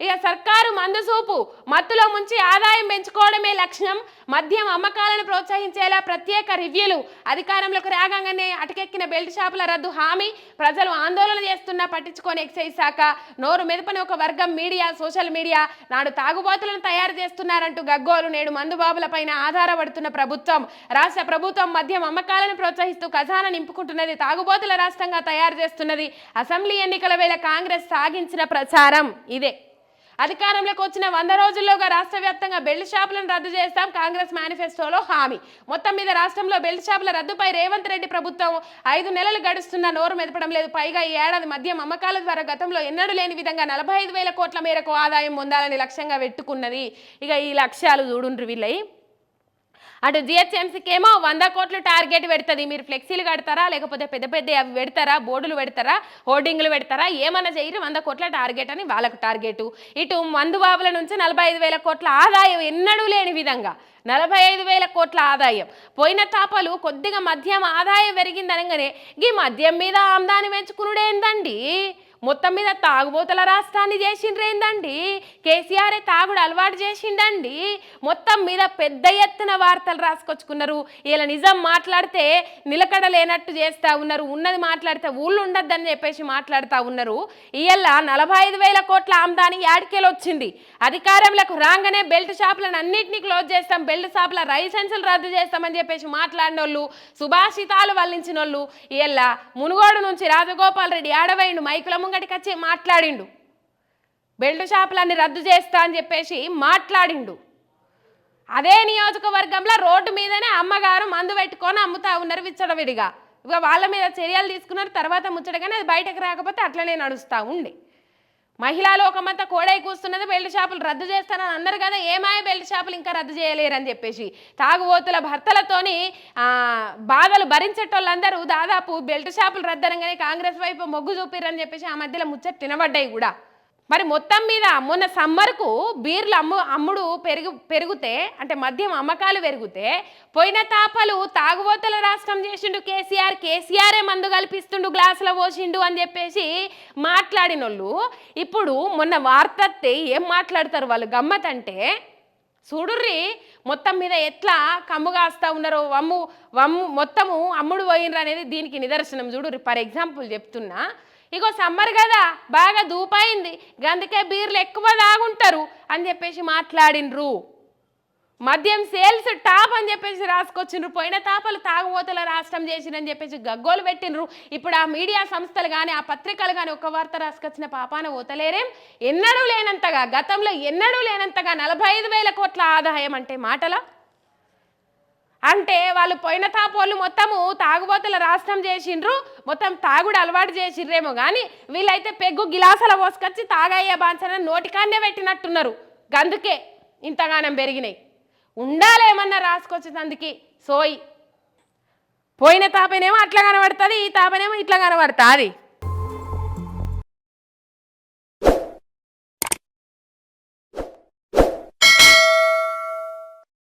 ఇక సర్కారు మందుసూపు మత్తులో ముంచి ఆదాయం పెంచుకోవడమే లక్ష్యం. మద్యం అమ్మకాలను ప్రోత్సహించేలా ప్రత్యేక రివ్యూలు. అధికారంలోకి రాగానే అటకెక్కిన బెల్ట్ షాపుల రద్దు హామీ ప్రజలు ఆందోళన చేస్తున్నా పట్టించుకొని ఎక్సైజ్ శాఖ. నోరు మెదపని ఒక వర్గం మీడియా సోషల్ మీడియా నాడు తాగుబోతులను తయారు చేస్తున్నారంటూ గగ్గోలు నేడు మందుబాబులపైన ఆధారపడుతున్న ప్రభుత్వం. రాష్ట్ర ప్రభుత్వం మద్యం అమ్మకాలను ప్రోత్సహిస్తూ ఖజానా నింపుకుంటున్నది తాగుబోతుల రాష్ట్రంగా తయారు చేస్తున్నది. అసెంబ్లీ ఎన్నికల వేళ కాంగ్రెస్ సాగించిన ప్రచారం. ఇదే. అధికారంలోకి వచ్చిన వంద రోజుల్లోగా రాష్ట్ర వ్యాప్తంగా బెల్ట్ షాపులను రద్దు చేస్తాం కాంగ్రెస్ మేనిఫెస్టోలో హామీ. మొత్తం మీద రాష్ట్రంలో బెల్ట్ షాపుల రద్దుపై రేవంత్ రెడ్డి ప్రభుత్వం ఐదు నెలలు గడుస్తున్న నోరు మెదపడం లేదు. పైగా ఈ ఏడాది మద్యం అమ్మకాల ద్వారా గతంలో ఎన్నడూ లేని విధంగా నలభై ఐదు వేల కోట్ల మేరకు ఆదాయం పొందాలని లక్ష్యంగా పెట్టుకున్నది ఇక ఈ లక్ష్యాలు చూడుండ్రు వీళ్ళయి. అటు జిహెచ్ఎంసీకి ఏమో వంద కోట్లు టార్గెట్ పెడుతుంది. మీరు ఫ్లెక్సీలు కడతారా? లేకపోతే పెద్ద పెద్ద అవి పెడతారా? బోర్డులు పెడతారా? హోర్డింగ్లు పెడతారా? ఏమన్నా చేయరు. వంద కోట్ల టార్గెట్ అని వాళ్ళకు టార్గెట్. ఇటు మందు బాబుల నుంచి నలభై ఐదు వేల కోట్ల ఆదాయం ఎన్నడూ లేని విధంగా నలభై ఐదు వేల కోట్ల ఆదాయం. పోయిన తాపలు కొద్దిగా మద్యం ఆదాయం పెరిగింది అనగానే ఈ మద్యం మీద ఆమ్దాని పెంచుకునుడేందండి? మొత్తం మీద తాగుబోతుల రాష్ట్రాన్ని చేసిండ్రేందండి కేసీఆరే తాగుడు అలవాటు చేసిండండి. మొత్తం మీద పెద్ద ఎత్తున వార్తలు రాసుకొచ్చుకున్నారు. ఇలా నిజం మాట్లాడితే నిలకడ లేనట్టు చేస్తూ ఉన్నారు. ఉన్నది మాట్లాడితే ఊళ్ళు ఉండద్దని చెప్పేసి మాట్లాడుతూ ఉన్నారు. ఇవాళ నలభై ఐదు వేల కోట్ల ఆమ్దాని యాడికేలు వచ్చింది. అధికారంలోకి రాగానే బెల్ట్ షాపులను అన్నింటినీ క్లోజ్ చేస్తాం. బెల్ట్ షాపుల లైసెన్సులు రద్దు చేస్తామని చెప్పేసి మాట్లాడిన వాళ్ళు సుభాషితాలు వల్లించిన వాళ్ళు ఇవాళ మునుగోడు నుంచి రాజగోపాల్ రెడ్డి ఆడవైండు మైకుల ముంగటికి వచ్చి మాట్లాడిండు. బెల్ట్ షాపులన్నీ రద్దు చేస్తా అని చెప్పేసి మాట్లాడిండు. అదే నియోజకవర్గంలో రోడ్డు మీదనే అమ్మగారు మందు పెట్టుకొని అమ్ముతా ఉన్నారు విచ్చడవిడిగా ఇక వాళ్ళ మీద చర్యలు తీసుకున్నారు తర్వాత ముచ్చటగానే అది బయటకు రాకపోతే అట్లనే నడుస్తూ ఉండే. మహిళా లోకమంతా కోడై కూస్తున్నది బెల్ట్ షాపులు రద్దు చేస్తానని అన్నారు కదా ఏమాయ బెల్ట్ షాపులు ఇంకా రద్దు చేయలేరని చెప్పేసి. తాగుబోతుల భర్తలతోని బాధలు భరించేటోళ్ళందరూ దాదాపు బెల్ట్ షాపులు రద్దనంగానే కాంగ్రెస్ వైపు మొగ్గు చూపిరని చెప్పేసి ఆ మధ్యలో ముచ్చట తినబడ్డాయి కూడా. మరి మొత్తం మీద మొన్న సమ్మర్కు బీర్లు అమ్ము అమ్ముడు పెరుగు పెరిగితే అంటే మద్యం అమ్మకాలు పెరిగితే పోయిన తాపలు తాగుబోతుల రాష్ట్రం చేసిండు కేసీఆర్ కేసీఆరే మందు కల్పిస్తుండు గ్లాసులో పోసిండు అని చెప్పేసి మాట్లాడినోళ్ళు ఇప్పుడు మొన్న వార్త ఏం మాట్లాడతారు వాళ్ళు? గమ్మత్ అంటే చూడుర్రి మొత్తం మీద ఎట్లా కమ్ము కాస్తా ఉన్నారో వమ్ము వమ్ము మొత్తము అమ్ముడు పోయినరు అనేది దీనికి నిదర్శనం. చూడుర్రి ఫర్ ఎగ్జాంపుల్ చెప్తున్నా ఇగో సమ్మర్ కదా బాగా దూపైంది గందుకే బీర్లు ఎక్కువ తాగుంటారు అని చెప్పేసి మాట్లాడినరు. మద్యం సేల్స్ టాప్ అని చెప్పేసి రాసుకొచ్చిండ్రు పోయిన తాపలు తాగుబోతుల రాష్ట్రం చేసిండ్రని చెప్పేసి గగ్గోలు పెట్టినరు. ఇప్పుడు ఆ మీడియా సంస్థలు కానీ ఆ పత్రికలు కానీ ఒక వార్త రాసుకొచ్చిన పాపాన ఓతలేరేం ఎన్నడూ లేనంతగా గతంలో ఎన్నడూ లేనంతగా నలభై ఐదు వేల కోట్ల ఆదాయం అంటే మాటలా? అంటే వాళ్ళు పోయిన తాపోళ్ళు మొత్తము తాగుబోతుల రాష్ట్రం చేసిండ్రు మొత్తం తాగుడు అలవాటు చేసిండ్రేమో కానీ వీళ్ళైతే పెగ్గు గిలాసల పోసుకొచ్చి తాగయ్యే బాంచన నోటికాన్నే పెట్టినట్టున్నారు. గందుకే ఇంతగానం పెరిగినాయి. ఉండాలేమన్నా రాసుకొచ్చేందుకు సోయి. పోయిన తాపనేమో అట్లా కనబడుతుంది ఈ తాపనేమో ఇట్లా కనబడుతుంది.